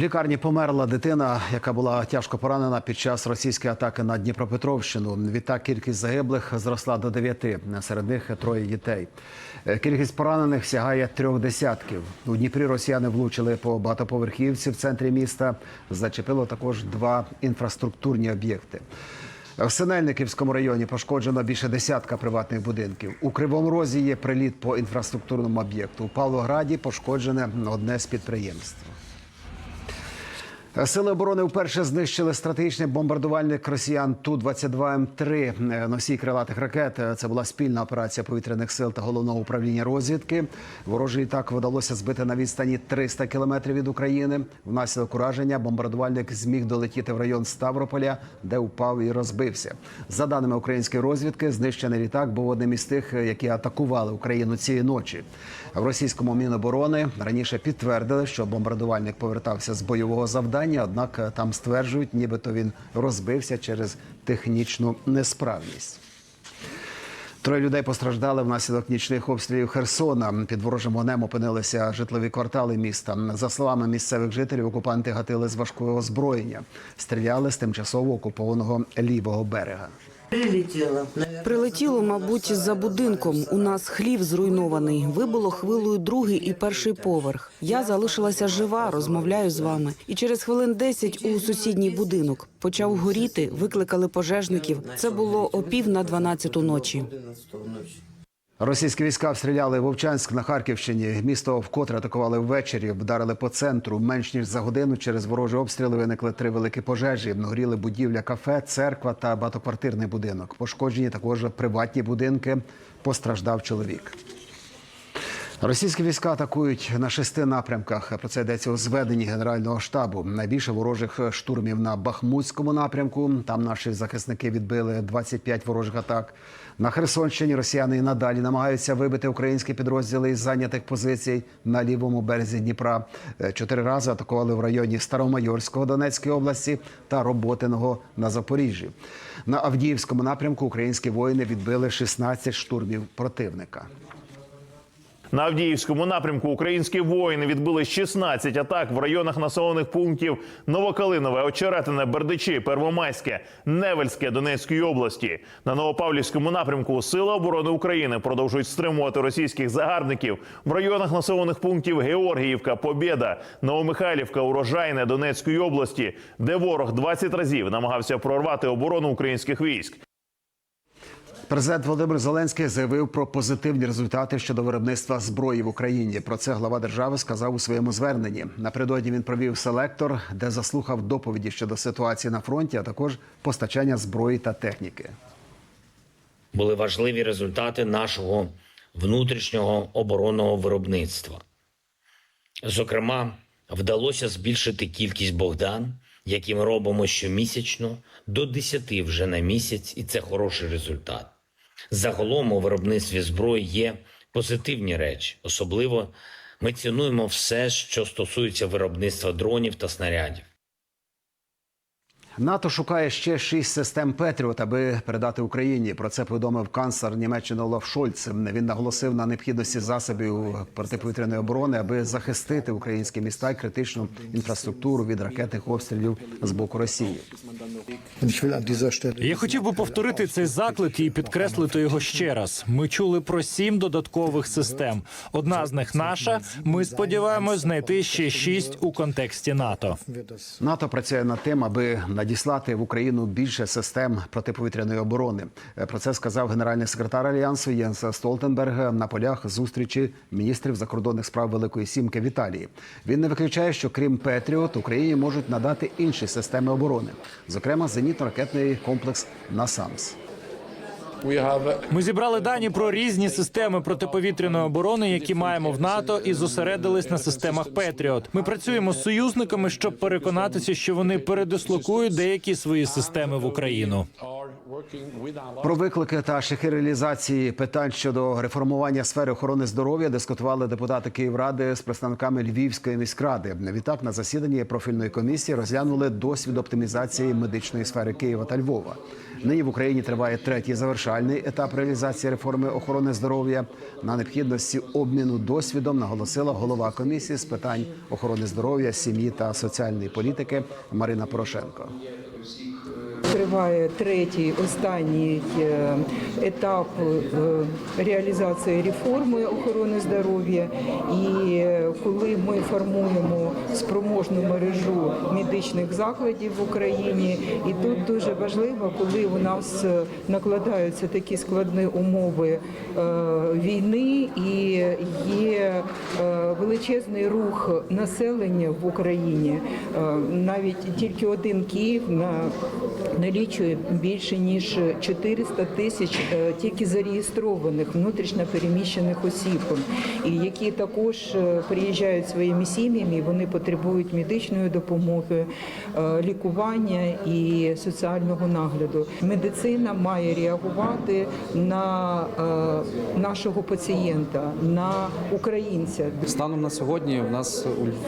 Лікарні померла дитина, яка була тяжко поранена під час російської атаки на Дніпропетровщину. Відтак кількість загиблих зросла до дев'яти. Серед них троє дітей. Е, Кількість поранених сягає трьох десятків. У Дніпрі росіяни влучили по багатоповерхівці в центрі міста. Зачепило також два інфраструктурні об'єкти. В Синельниківському районі пошкоджено більше десятка приватних будинків. У Кривому Розі є приліт по інфраструктурному об'єкту. У Павлограді пошкоджене одне з підприємств. Сили оборони вперше знищили стратегічний бомбардувальник росіян Ту-22М3 носій крилатих ракет. Це була спільна операція повітряних сил та головного управління розвідки. Ворожий так вдалося збити на відстані 300 кілометрів від України. Внаслідок ураження бомбардувальник зміг долетіти в район Ставрополя, де впав і розбився. За даними української розвідки, знищений літак був одним із тих, які атакували Україну цієї ночі. В російському міноборони раніше підтвердили, що бомбардувальник повертався з бойового завдання однак там стверджують, нібито він розбився через технічну несправність. Троє людей постраждали внаслідок нічних обстрілів Херсона. Під ворожим вогнем опинилися житлові квартали міста. За словами місцевих жителів, окупанти гатили з важкого озброєння, стріляли з тимчасово окупованого лівого берега. Прилетіло. Прилетіло, мабуть, за будинком. У нас хлів зруйнований. Вибило хвилою другий і перший поверх. Я залишилася жива, розмовляю з вами. І через хвилин 10 у сусідній будинок почав горіти. Викликали пожежників. Це було о пів на 12 ночі. 11 ночі. Російські війська обстріляли Вовчанськ на Харківщині. Місто вкотре атакували ввечері, вдарили по центру. Менш ніж за годину через ворожі обстріли виникли три великі пожежі. Горіли будівля кафе, церква та багатоквартирний будинок. Пошкоджені також приватні будинки. Постраждав чоловік. Російські війська атакують на шести напрямках. Про це йдеться у зведенні Генерального штабу. Найбільше ворожих штурмів на Бахмутському напрямку. Там наші захисники відбили 25 ворожих атак. На Херсонщині росіяни і надалі намагаються вибити українські підрозділи із зайнятих позицій на лівому березі Дніпра. Е, Чотири рази атакували в районі Старомайорського Донецької області та Роботиного на Запоріжжі. На Авдіївському напрямку українські воїни відбили 16 штурмів противника. На Авдіївському напрямку українські воїни відбили 16 атак в районах населених пунктів Новокалинове, Очеретине, Бердичі, Первомайське, Невельське Донецької області. На Новопавлівському напрямку Сили оборони України продовжують стримувати російських загарбників в районах населених пунктів Георгіївка, Побєда, Новомихайлівка, Урожайне Донецької області, де ворог 20 разів намагався прорвати оборону українських військ. Президент Володимир Зеленський заявив про позитивні результати щодо виробництва зброї в Україні. Про це глава держави сказав у своєму зверненні. Напередодні він провів селектор, де заслухав доповіді щодо ситуації на фронті, а також постачання зброї та техніки. були важливі результати нашого внутрішнього оборонного виробництва. Зокрема, вдалося збільшити кількість Богдан, які ми робимо щомісячно, до 10 вже на місяць, і це хороший результат. Загалом у виробництві зброї є позитивні речі. Особливо ми цінуємо все, що стосується виробництва дронів та снарядів. НАТО шукає ще шість систем Петріот, аби передати Україні. Про це повідомив канцлер Німеччини Олаф Шольц. Він наголосив на необхідності засобів протиповітряної оборони, аби захистити українські міста і критичну інфраструктуру від ракетних обстрілів з боку Росії. Я хотів би повторити цей заклик і підкреслити його ще раз. Ми чули про сім додаткових систем. Одна з них наша. Ми сподіваємось знайти ще шість у контексті НАТО. НАТО працює над тим, аби надіслати в Україну більше систем протиповітряної оборони. Е, Про це сказав генеральний секретар альянсу Єнс Столтенберг на полях зустрічі міністрів закордонних справ Великої Сімки в Італії. Він не виключає, що крім Петріот Україні можуть надати інші системи оборони, зокрема зенітно-ракетний комплекс Насамс. Ми зібрали дані про різні системи протиповітряної оборони, які маємо в НАТО, і зосередились на системах Петріот. Ми працюємо з союзниками, щоб переконатися, що вони передислокують деякі свої системи в Україну. Про виклики та реалізації питань щодо реформування сфери охорони здоров'я дискутували депутати Київради з представниками Львівської міськради. Відтак на засіданні профільної комісії розглянули досвід оптимізації медичної сфери Києва та Львова. Нині в Україні триває третій завершальний етап реалізації реформи охорони здоров'я. На необхідності обміну досвідом наголосила голова комісії з питань охорони здоров'я, сім'ї та соціальної політики Марина Порошенко. Триває третій останній е, етап е, реалізації реформи охорони здоров'я. І е, коли ми формуємо спроможну мережу медичних закладів в Україні, і тут дуже важливо, коли у нас накладаються такі складні умови війни і є величезний рух населення в Україні. Е, Навіть тільки один Київ на налічує більше ніж 400 тисяч е, тільки зареєстрованих внутрішньо переміщених осіб, і які також е, приїжджають своїми сім'ями. Вони потребують медичної допомоги, е, лікування і соціального нагляду. Медицина має реагувати на е, нашого пацієнта, на українця. Станом на сьогодні в нас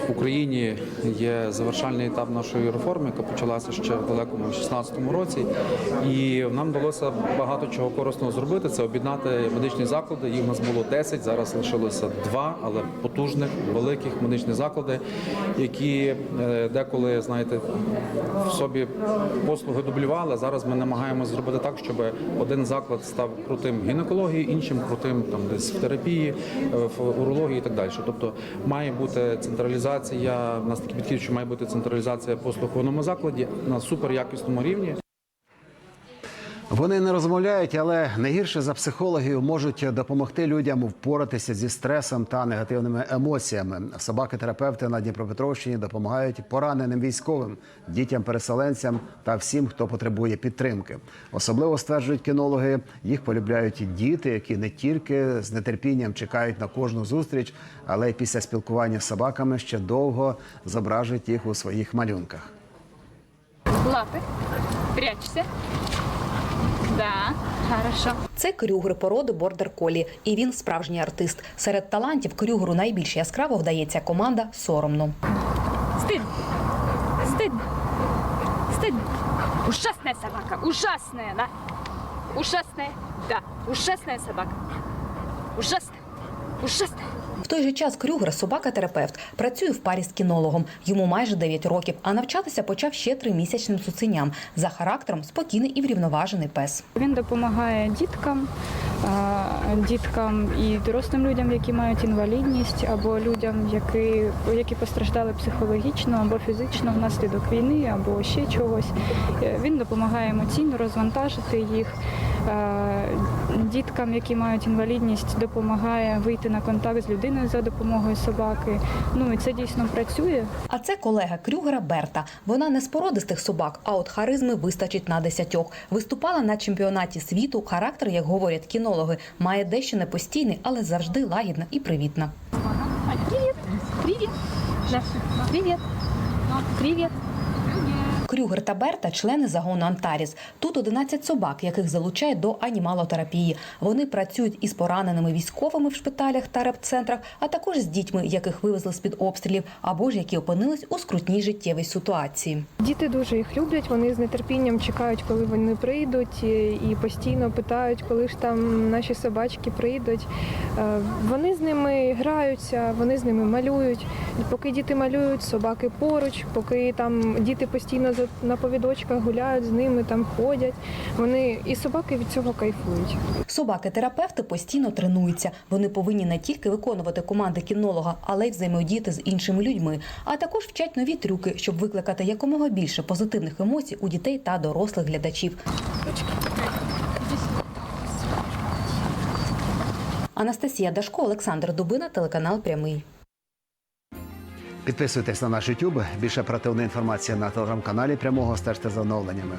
в Україні є завершальний етап нашої реформи, яка почалася ще в далекому 16-му році. І нам вдалося багато чого корисного зробити. Це об'єднати медичні заклади. Їх у нас було 10, зараз лишилося два, але потужних, великих медичних заклади, які е, деколи, знаєте, в собі послуги дублювали. Зараз ми намагаємося зробити так, щоб один заклад став крутим гінекології, іншим крутим там десь в терапії, е, в урології і так далі. Тобто має бути централізація. в нас такий підхід, що має бути централізація послуг в одному закладі на суперякісному рівні. Вони не розмовляють, але не гірше за психологів можуть допомогти людям впоратися зі стресом та негативними емоціями. Собаки-терапевти на Дніпропетровщині допомагають пораненим військовим, дітям-переселенцям та всім, хто потребує підтримки. Особливо стверджують кінологи, їх полюбляють діти, які не тільки з нетерпінням чекають на кожну зустріч, але й після спілкування з собаками ще довго зображують їх у своїх малюнках. Лапы. Прячься. Да, хорошо. Це Крюгер породи бордер колі, і він справжній артист. Серед талантів Крюгеру найбільш яскраво вдається команда соромно. Стыдно. Стыдно. Стыдно. Ужасная собака. Ужасная, да? Ужасная, да. Ужасная собака. Ужасная. Ужасная. В той же час Крюгер собака-терапевт працює в парі з кінологом. Йому майже 9 років, а навчатися почав ще тримісячним цуценям. За характером спокійний і врівноважений пес. Він допомагає діткам, діткам і дорослим людям, які мають інвалідність, або людям, які, які постраждали психологічно або фізично внаслідок війни, або ще чогось. Е, Він допомагає емоційно розвантажити їх. Е, Діткам, які мають інвалідність, допомагає вийти на контакт з людиною за допомогою собаки. Ну і це дійсно працює. А це колега Крюгера Берта. Вона не з породистих собак, а от харизми вистачить на десятьох. Виступала на чемпіонаті світу. Характер, як говорять кінологи, має дещо непостійний, але завжди лагідна і привітна. Привіт! Привіт! Привіт! Привіт! Крюгер та Берта члени загону Антаріс. Тут 11 собак, яких залучають до анімалотерапії. Вони працюють із пораненими військовими в шпиталях та репцентрах, а також з дітьми, яких вивезли з під обстрілів, або ж які опинились у скрутній життєвій ситуації. Діти дуже їх люблять. Вони з нетерпінням чекають, коли вони прийдуть, і постійно питають, коли ж там наші собачки прийдуть. Е, Вони з ними граються, вони з ними малюють. Поки діти малюють, собаки поруч, поки там діти постійно на повідочках гуляють з ними, там ходять. Вони і собаки від цього кайфують. Собаки-терапевти постійно тренуються. Вони повинні не тільки виконувати команди кінолога, але й взаємодіяти з іншими людьми, а також вчать нові трюки, щоб викликати якомога більше позитивних емоцій у дітей та дорослих глядачів. Анастасія Дашко, Олександр Дубина, телеканал Прямий. Підписуйтесь на наш YouTube. Більше оперативна інформації на телеграм-каналі прямого стежте за оновленнями.